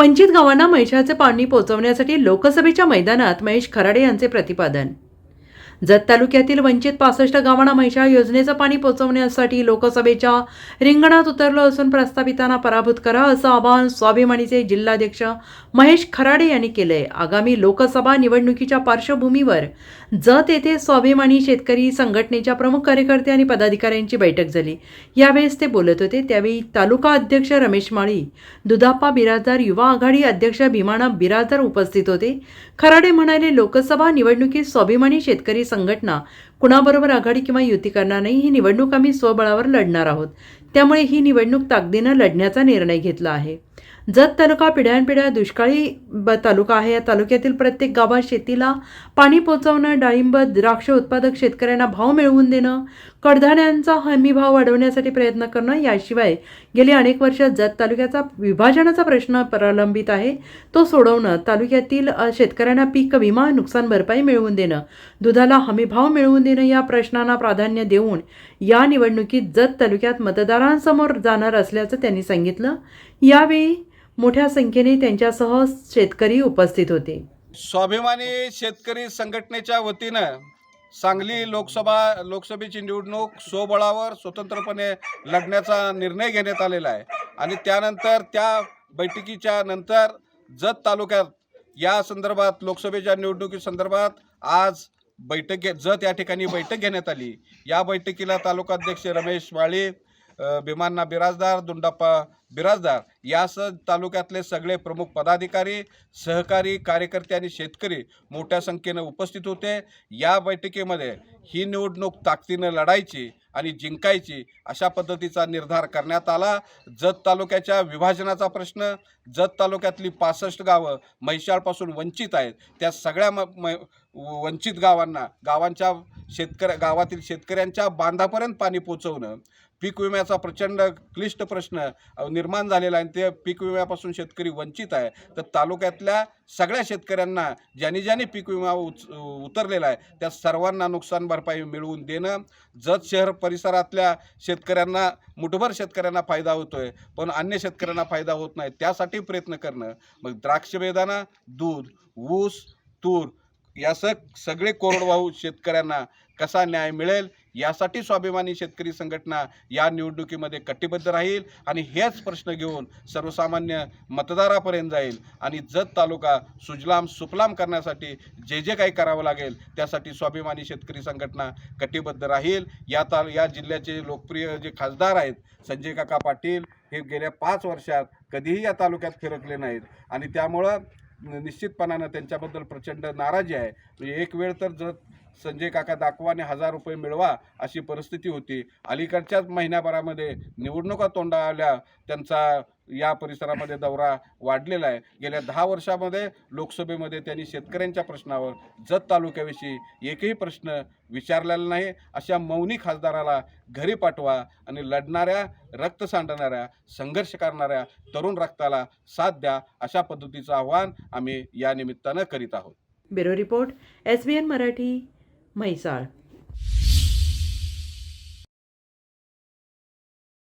वंचित गावांना महिषाचे पाणी पोहोचवण्यासाठी लोकसभेच्या मैदानात महेश खराडे यांचे प्रतिपादन जत तालुक्यातील वंचित पासष्ट गावांना म्हैशाळ योजनेचं पाणी पोहोचवण्यासाठी लोकसभेच्या रिंगणात उतरलं असून प्रस्तावितांना पराभूत करा असं आवाहन स्वाभिमानीचे जिल्हाध्यक्ष महेश खराडे यांनी केलंय. आगामी लोकसभा निवडणुकीच्या पार्श्वभूमीवर जत येथे स्वाभिमानी शेतकरी संघटनेच्या प्रमुख कार्यकर्ते आणि पदाधिकाऱ्यांची बैठक झाली. यावेळेस ते बोलत होते. त्यावेळी तालुका अध्यक्ष रमेश माळी दुधाप्पा बिराजदार युवा आघाडी अध्यक्ष भीमाना बिराजदार उपस्थित होते. खराडे म्हणाले लोकसभा निवडणुकीत स्वाभिमानी शेतकरी संघटना कुणाबरोबर आघाडी किंवा युती करणार नाही ही निवडणूक आम्ही स्वबळावर लढणार आहोत. त्यामुळे ही निवडणूक ताकदीनं लढण्याचा निर्णय घेतला आहे. जत तालुका पिढ्यानपिढ्या दुष्काळी ब तालुका आहे. या तालुक्यातील प्रत्येक गावात शेतीला पाणी पोचवणं डाळिंब द्राक्ष उत्पादक शेतकऱ्यांना भाव मिळवून देणं कडधान्यांचा हमी भाव वाढवण्यासाठी प्रयत्न करणं याशिवाय गेली अनेक वर्ष जत तालुक्याचा विभाजनाचा प्रश्न प्रलंबित आहे. तो सोडवणं तालुक्यातील शेतकऱ्यांना पीक विमा नुकसान भरपाई मिळवून देणं दुधाला हमी भाव मिळवून देणं या प्रश्नांना प्राधान्य देऊन या निवडणुकीत जत तालुक्यात मतदारांसमोर जाणार असल्याचं त्यांनी सांगितलं. यावेळी मोठ्या संख्येने त्यांच्यासह शेतकरी उपस्थित होते. स्वाभिमानी शेतकरी संघटनेच्या वतीनं सांगली लोकसभा लोकसभेची निवडणूक स्वबळावर स्वतंत्रपणे लढण्याचा निर्णय घेण्यात आलेला आहे. आणि त्यानंतर त्या बैठकीच्या नंतर जत तालुक्यात या संदर्भात लोकसभेच्या निवडणुकीसंदर्भात आज बैठक घे जत या ठिकाणी बैठक घेण्यात आली. या बैठकीला तालुकाध्यक्ष रमेश माळी भीमांना बिराजदार दुंडाप्पा बिराजदार. यासह तालुक्यातले सगळे प्रमुख पदाधिकारी सहकारी कार्यकर्ते आणि शेतकरी मोठ्या संख्येनं उपस्थित होते. या बैठकीमध्ये ही निवडणूक ताकदीनं लढायची आणि जिंकायची अशा पद्धतीचा निर्धार करण्यात आला. जत तालुक्याच्या विभाजनाचा प्रश्न जत तालुक्यातली पासष्ट गावं म्हैशाळपासून वंचित आहेत. त्या सगळ्या म म वंचित गावांना गावांच्या शेतकऱ्या गावातील शेतकऱ्यांच्या बांधापर्यंत पाणी पोचवणं पीक विम्याचा प्रचंड क्लिष्ट प्रश्न निर्माण झालेला आहे आणि ते पीक विम्यापासून शेतकरी वंचित आहे. तर तालुक्यातल्या सगळ्या शेतकऱ्यांना ज्यांनी ज्यांनी पीक विमा उच उतरलेला आहे त्या सर्वांना नुकसान भरपाई मिळवून देणं जत शहर परिसरातल्या शेतकऱ्यांना मुठभर शेतकऱ्यांना फायदा होतो आहे पण अन्य शेतकऱ्यांना फायदा होत नाही त्यासाठी प्रयत्न करणं. मग द्राक्ष बेदाना दूध ऊस तूर यासह सगळे कोरडवाहू शेतकऱ्यांना कसा न्याय मिळेल? यासाठी स्वाभिमानी शेतकरी संघटना या निवडणुकीमध्ये कटिबद्ध राहील आणि हेच प्रश्न घेऊन सर्वसामान्य मतदारापर्यंत जाईल. आणि जत तालुका सुजलाम सुफलाम करण्यासाठी जे जे काही करावं लागेल त्यासाठी स्वाभिमानी शेतकरी संघटना कटिबद्ध राहील. या ताल या जिल्ह्याचे लोकप्रिय जे खासदार आहेत संजय काका पाटील हे गेल्या पाच वर्षात कधीही या तालुक्यात फिरकले नाहीत. आणि त्यामुळं निश्चितपणानं त्यांच्याबद्दल प्रचंड नाराजी आहे. म्हणजे एक वेळ तर जर संजय काका दाखवाने हजार रुपये मिळवा अशी परिस्थिती होती. अलीकडच्याच महिन्याभरामध्ये निवडणुका तोंडा आल्या त्यांचा या परिसरामध्ये दौरा वाढलेला आहे. गेल्या दहा वर्षामध्ये लोकसभेमध्ये त्यांनी शेतकऱ्यांच्या प्रश्नावर जत तालुक्याविषयी एकही प्रश्न विचारलेला नाही. अशा मौनी खासदाराला घरी पाठवा आणि लढणाऱ्या रक्त सांडणाऱ्या संघर्ष करणाऱ्या तरुण रक्ताला साथ द्या अशा पद्धतीचं आव्हान आम्ही या निमित्तानं करीत आहोत. Bureau report S Marathi. 麦萨尔。